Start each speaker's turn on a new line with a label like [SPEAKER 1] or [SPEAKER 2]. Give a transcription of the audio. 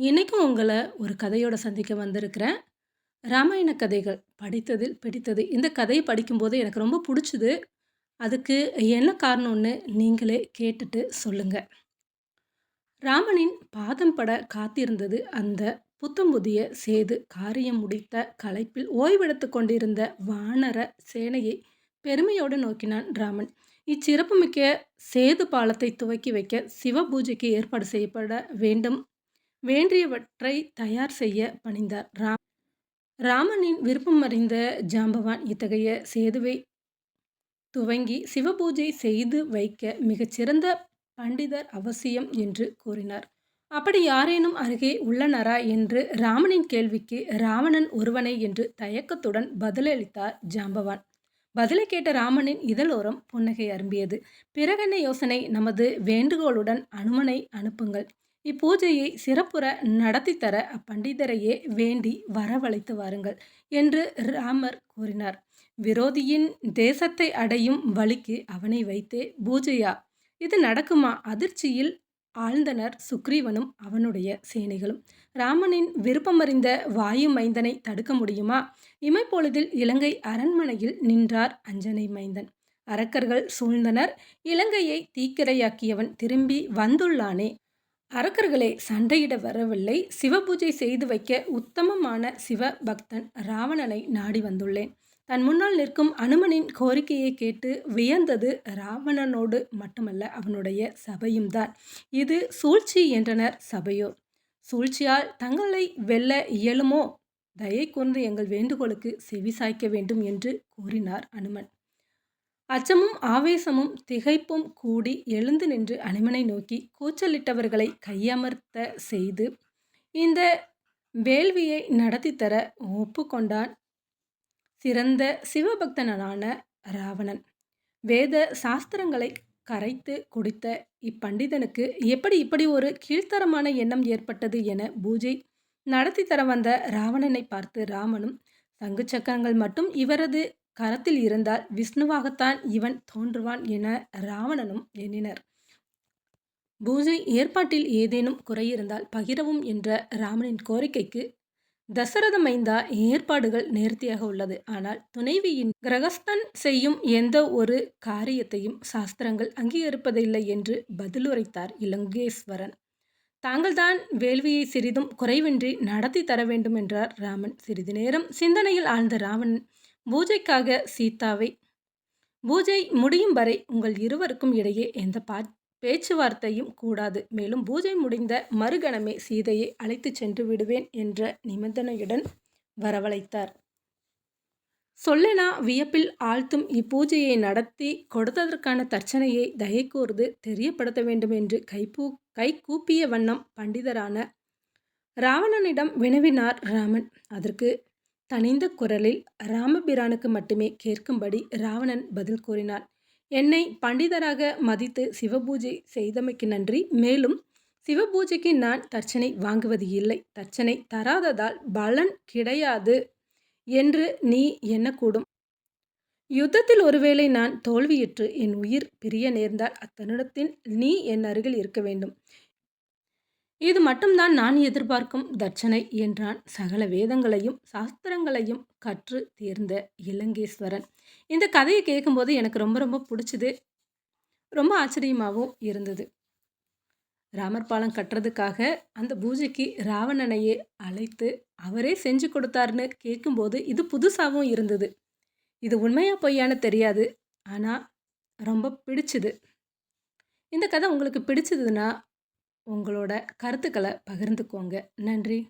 [SPEAKER 1] இன்றைக்கும் உங்களை ஒரு கதையோட சந்திக்க வந்திருக்கிறேன். ராமாயண கதைகள் படித்ததில் பிடித்தது. இந்த கதையை படிக்கும்போது எனக்கு ரொம்ப பிடிச்சிது அதுக்கு என்ன காரணம்னு நீங்களே கேட்டுட்டு சொல்லுங்க. ராமனின் பாதம் பட காத்திருந்தது அந்த புத்தம் புதிய சேது. காரியம் முடித்த களைப்பில் ஓய்வெடுத்து கொண்டிருந்த வானர சேனையை பெருமையோடு நோக்கினான் ராமன். இச்சிறப்புமிக்க சேது பாலத்தை துவக்கி வைக்க சிவ பூஜைக்கு ஏற்பாடு செய்யப்பட வேண்டும் வேண்டியவற்றை தயார் செய்ய பணிந்தார் ரா ராமனின் விருப்பமறிந்த ஜாம்பவான் இத்தகைய சேதுவை துவங்கி சிவபூஜை செய்து வைக்க மிகச்சிறந்த பண்டிதர் அவசியம் என்று கூறினார். அப்படி யாரேனும் அருகே உள்ளனரா என்று ராமனின் கேள்விக்கு ராவணன் ஒருவனை என்று தயக்கத்துடன் பதிலளித்தார் ஜாம்பவான். பதிலை கேட்ட ராமனின் இதழோரம் புன்னகை அரும்பியது. பிறகென்ன யோசனை நமது வேண்டுகோளுடன் அனுமனை அனுப்புங்கள். இப்பூஜையை சிறப்புற நடத்தித்தர அப்பண்டிதரையே வேண்டி வரவழைத்து வாருங்கள் என்று ராமர் கூறினார். விரோதியின் தேசத்தை அடையும் வழிக்கு அவனை வைத்தே பூஜையா? இது நடக்குமா? அதிர்ச்சியில் ஆழ்ந்தனர் சுக்ரீவனும் அவனுடைய சேனைகளும். ராமனின் விருப்பமறிந்த வாயு மைந்தனை தடுக்க முடியுமா? இமைப்பொழுதில் இலங்கை அரண்மனையில் நின்றார் அஞ்சனை மைந்தன். அரக்கர்கள் சூழ்ந்தனர். இலங்கையை தீக்கிரையாக்கியவன் திரும்பி வந்துள்ளானே. அரக்கர்களை சண்டையிட வரவில்லை. சிவபூஜை செய்து வைக்க உத்தமமான சிவ பக்தன் ராவணனை நாடி வந்துள்ளேன். தன் முன்னால் நிற்கும் அனுமனின் கோரிக்கையைக் கேட்டு வியந்தது ராவணனோடு மட்டுமல்ல அவனுடைய சபையும்தான். இது சூழ்ச்சி என்றனர் சபையோர். சூழ்ச்சியால் தங்களை வெல்ல இயலுமோ? தயை கொண்டு எங்கள் வேண்டுகோளுக்கு செவி சாய்க்க வேண்டும் என்று கூறினார் அனுமன். அச்சமும் ஆவேசமும் திகைப்பும் கூடி எழுந்து நின்று அனுமனை நோக்கி கூச்சலிட்டவர்களை கையமர்த்த செய்து இந்த வேள்வியை நடத்தித்தர ஒப்புக்கொண்டான் சிறந்த சிவபக்தனான ராவணன். வேத சாஸ்திரங்களை கரைத்து குடித்த இப்பண்டிதனுக்கு எப்படி இப்படி ஒரு கீழ்த்தரமான எண்ணம் ஏற்பட்டது என பூஜை நடத்தி தர வந்த ராவணனை பார்த்து ராமனும் சங்கு சக்கரங்கள் மட்டும் இவரது கரத்தில் இருந்தால் விஷ்ணுவாகத்தான் இவன் தோன்றுவான் என ராவணனும் எண்ணினர். பூஜை ஏற்பாட்டில் ஏதேனும் குறையிருந்தால் பகிரவும் என்ற ராமனின் கோரிக்கைக்கு தசரத மைந்தா ஏற்பாடுகள் நேர்த்தியாக உள்ளது. ஆனால் துணைவியின் கிரகஸ்தன் செய்யும் எந்த ஒரு காரியத்தையும் சாஸ்திரங்கள் அங்கீகரிப்பதில்லை என்று பதிலுரைத்தார் இலங்கேஸ்வரன். தாங்கள்தான் வேள்வியை சிறிதும் குறைவின்றி நடத்தி தர வேண்டும் என்றார் ராமன். சிறிது நேரம் சிந்தனையில் ஆழ்ந்த ராவணன் பூஜைக்காக சீதாவை பூஜை முடியும் வரை உங்கள் இருவருக்கும் இடையே எந்த பா பேச்சுவார்த்தையும் கூடாது. மேலும் பூஜை முடிந்த மறுகணமே சீதையை அழைத்துச் சென்று விடுவேன் என்ற நிபந்தனையுடன் வரவழைத்தார். சொல்லனா வியப்பில் ஆழ்த்தும் இப்பூஜையை நடத்தி கொடுத்ததற்கான தர்ச்சனையை தயை கூர்ந்து தெரியப்படுத்த வேண்டும் என்று கைப்பூ கை கூப்பிய வண்ணம் பண்டிதரான ராவணனிடம் வினவினார் ராமன். அதற்கு தனிந்த குரலில் ராமபிரானுக்கு மட்டுமே கேட்கும்படி ராவணன் பதில் கூறினான். என்னை பண்டிதராக மதித்து சிவபூஜை செய்தமைக்கு நன்றி. மேலும் சிவபூஜைக்கு நான் தர்ச்சனை வாங்குவது இல்லை. தர்ச்சனை தராததால் பலன் கிடையாது என்று நீ எண்ணக்கூடும். யுத்தத்தில் ஒருவேளை நான் தோல்வியுற்று என் உயிர் பிரிய நேர்ந்தால் அத்தருணத்தில் நீ என் அருகில் இருக்க வேண்டும். இது மட்டும்தான் நான் எதிர்பார்க்கும் தட்சணை என்றான் சகல வேதங்களையும் சாஸ்திரங்களையும் கற்று தேர்ந்த இலங்கேஸ்வரன். இந்த கதையை கேட்கும்போது எனக்கு ரொம்ப ரொம்ப பிடிச்சது. ரொம்ப ஆச்சரியமாகவும் இருந்தது. ராமர் பாலம் கட்டுறதுக்காக அந்த பூஜைக்கு ராவணனையே அழைத்து அவரே செஞ்சு கொடுத்தாருன்னு கேட்கும்போது இது புதுசாகவும் இருந்தது. இது உண்மையா பொய்யான்னு தெரியாது. ஆனால் ரொம்ப பிடிச்சது. இந்த கதை உங்களுக்கு பிடிச்சதுன்னா உங்களோட கருத்துக்களை பகிர்ந்துக்கோங்க. நன்றி.